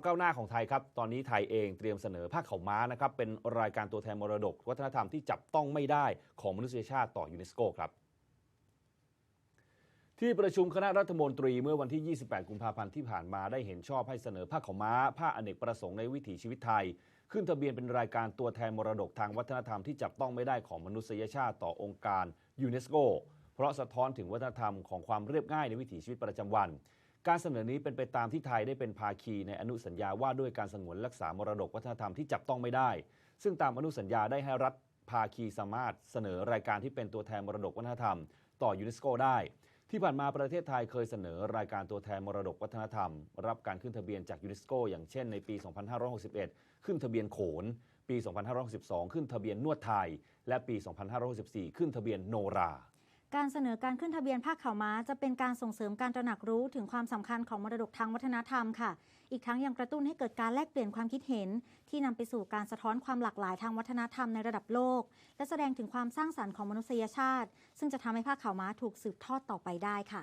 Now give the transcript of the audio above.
ความก้าวหน้าของไทยครับ ตอนนี้ไทยเองเตรียมเสนอผ้าขาวม้านะครับ เป็นรายการตัวแทนมรดก วัฒนธรรมที่จับต้องไม่ได้ของมนุษยชาติต่อยูเนสโกครับที่ประชุมคณะรัฐมนตรีเมื่อวันที่ 28 กุมภาพันธ์ที่ผ่านมาได้เห็นชอบให้เสนอผ้าขาวม้า ผ้าอเนกประสงค์ในวิถีชีวิตไทย ขึ้นทะเบียนเป็นรายการตัวแทนมรดกทางวัฒนธรรมที่จับต้องไม่ได้ของมนุษยชาติต่อองค์การยูเนสโก เพราะสะท้อนถึงวัฒนธรรมของความเรียบง่ายในวิถีชีวิตประจำวัน การเสนอนี้เป็นไปตามที่ไทยได้เป็นภาคีในอนุสัญญาว่าด้วยการสงวนรักษามรดกวัฒนธรรมที่จับต้องไม่ได้ ซึ่งตามอนุสัญญาได้ให้รัฐภาคีสามารถเสนอรายการที่เป็นตัวแทนมรดกวัฒนธรรม ต่อยูเนสโกได้ ที่ผ่านมาประเทศไทยเคยเสนอรายการตัวแทนมรดกวัฒนธรรม รับการขึ้นทะเบียนจากยูเนสโกอย่างเช่นในปี 2561 ขึ้นทะเบียนโขน ปี 2562 ขึ้นทะเบียนนวดไทย และปี 2564 ขึ้นทะเบียนโนรา การเสนอการขึ้นทะเบียนผ้าขาวม้าจะเป็นการส่งเสริมการตระหนักรู้ถึงความสำคัญของมรดกทางวัฒนธรรมค่ะ อีกทั้งยังกระตุ้นให้เกิดการแลกเปลี่ยนความคิดเห็น ที่นำไปสู่การสะท้อนความหลากหลายทางวัฒนธรรมในระดับโลก และแสดงถึงความสร้างสรรค์ของมนุษยชาติ ซึ่งจะทำให้ผ้าขาวม้าถูกสืบทอดต่อไปได้ค่ะ